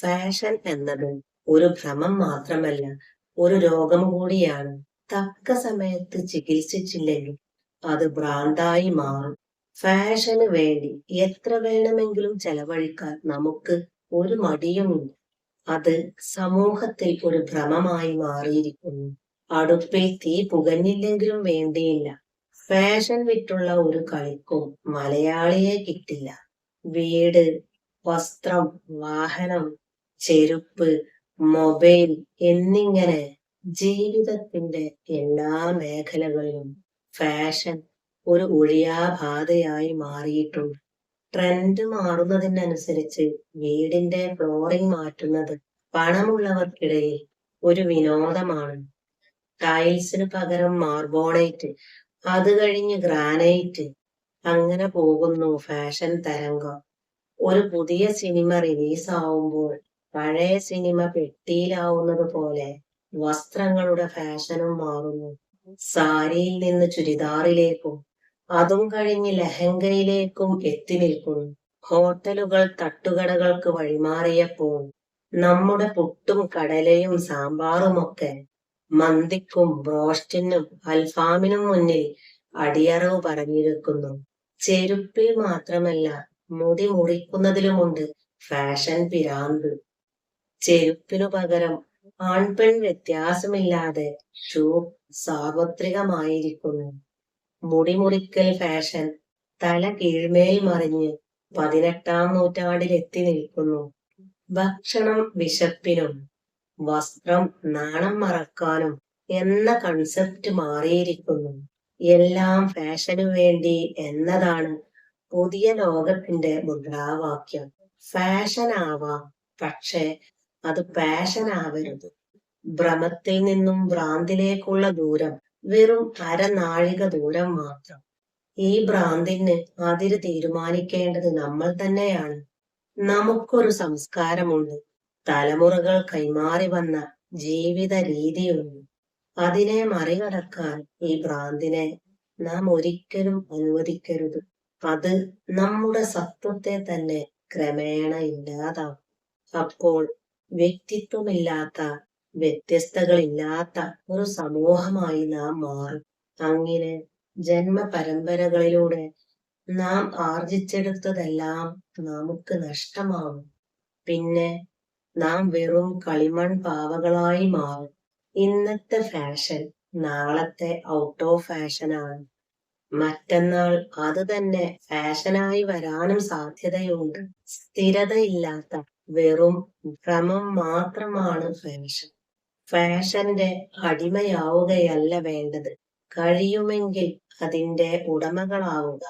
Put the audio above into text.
Fashion എന്നത് ഒരു ഭ്രമം മാത്രമല്ല ഒരു രോഗം കൂടിയാണ്. തക്ക സമയത്ത് ചികിത്സിച്ചില്ലെങ്കിൽ അത് ഭ്രാന്തായി മാറും. ഫാഷന് വേണ്ടി എത്ര വേണമെങ്കിലും ചെലവഴിക്കാൻ നമുക്ക് ഒരു മടിയുമില്ല അത് സമൂഹത്തിൽ ഒരു ഭ്രമമായി മാറിയിരിക്കുന്നു. അടുപ്പിൽ തീ പുകഞ്ഞില്ലെങ്കിലും വേണ്ടിയില്ല. ഫാഷൻ വിറ്റുള്ള ഒരു കളിക്കും മലയാളിയെ കിട്ടില്ല. വീട് വസ്ത്രം വാഹനം ചെരുപ്പ് മൊബൈൽ എന്നിങ്ങനെ ജീവിതത്തിന്റെ എല്ലാ മേഖലകളിലും ഫാഷൻ ഒരു ഒഴിയാബാധയായി മാറിയിട്ടുണ്ട്. ട്രെൻഡ് മാറുന്നതിനനുസരിച്ച് വീടിന്റെ ഫ്ലോറിംഗ് മാറ്റുന്നത് പണമുള്ളവർക്കിടയിൽ ഒരു വിനോദമാണ്. ടൈൽസിന് പകരം മാർബോണൈറ്റ് അത് കഴിഞ്ഞ് ഗ്രാനൈറ്റ് അങ്ങനെ പോകുന്നു ഫാഷൻ തരംഗം. ഒരു പുതിയ സിനിമ റിലീസ് ആവുമ്പോൾ പഴയ സിനിമ പെട്ടിയിലാവുന്നത് പോലെ വസ്ത്രങ്ങളുടെ ഫാഷനും മാറുന്നു. സാരിയിൽ നിന്ന് ചുരിദാറിലേക്കും അതും കഴിഞ്ഞ് ലഹങ്കയിലേക്കും എത്തി നിൽക്കുന്നു. ഹോട്ടലുകൾ തട്ടുകടകൾക്ക് വഴിമാറിയപ്പോൾ നമ്മുടെ പുട്ടും കടലയും സാമ്പാറുമൊക്കെ മന്തിക്കും ബ്രോസ്റ്റിനും അൽഫാമിനും മുന്നിൽ അടിയറവ് പറഞ്ഞിരിക്കുന്നു. ചെരുപ്പിൽ മാത്രമല്ല മുടി മുറിക്കുന്നതിലുമുണ്ട് ഫാഷൻ പിരാന്ത്. ചെരുപ്പിനു പകരം ആൺപെൺ വ്യത്യാസമില്ലാതെ ഷൂ സാർവത്രികമായിരിക്കുന്നു. മുടിമുറിക്കൽ ഫാഷൻ തല കീഴ്മേൽ മറിഞ്ഞ് പതിനെട്ടാം നൂറ്റാണ്ടിൽ എത്തി നിൽക്കുന്നു. ഭക്ഷണം വിശപ്പിനും വസ്ത്രം നാണം മറക്കാനും എന്ന കൺസെപ്റ്റ് മാറിയിരിക്കുന്നു. എല്ലാം ഫാഷനു വേണ്ടി എന്നതാണ് പുതിയ ലോകത്തിന്റെ മുദ്രാവാക്യം. ഫാഷൻ ആവാം പക്ഷെ അത് പാഷൻ ആവരുത് ഭ്രമത്തിൽ നിന്നും ഭ്രാന്തിലേക്കുള്ള ദൂരം വെറും അരനാഴിക ദൂരം മാത്രം. ഈ ഭ്രാന്തിന് അതിര് തീരുമാനിക്കേണ്ടത് നമ്മൾ തന്നെയാണ്. നമുക്കൊരു സംസ്കാരമുണ്ട്. തലമുറകൾ കൈമാറി വന്ന ജീവിത രീതിയുണ്ട്. അതിനെ മറികടക്കാൻ ഈ ഭ്രാന്തിനെ നാം ഒരിക്കലും അനുവദിക്കരുത്. അത് നമ്മുടെ സത്വത്തെ തന്നെ ക്രമേണ ഇല്ലാതാവും അപ്പോൾ വ്യക്തിത്വമില്ലാത്ത വ്യത്യസ്തകളില്ലാത്ത ഒരു സമൂഹമായി നാം മാറും. അങ്ങനെ ജന്മ പരമ്പരകളിലൂടെ നാം ആർജിച്ചെടുത്തതെല്ലാം നമുക്ക് നഷ്ടമാവും. പിന്നെ നാം വെറും കളിമൺ പാവകളായി മാറും. ഇന്നത്തെ ഫാഷൻ നാളത്തെ ഔട്ട് ഓഫ് ഫാഷനാണ് മറ്റന്നാൾ അത് തന്നെ ഫാഷനായി വരാനും സാധ്യതയുണ്ട്. സ്ഥിരതയില്ലാത്ത വെറും ഭ്രമം മാത്രമാണ് ഫാഷൻ. ഫാഷന്റെ അടിമയാവുകയല്ല വേണ്ടത്. കഴിയുമെങ്കിൽ അതിന്റെ ഉടമകളാവുക.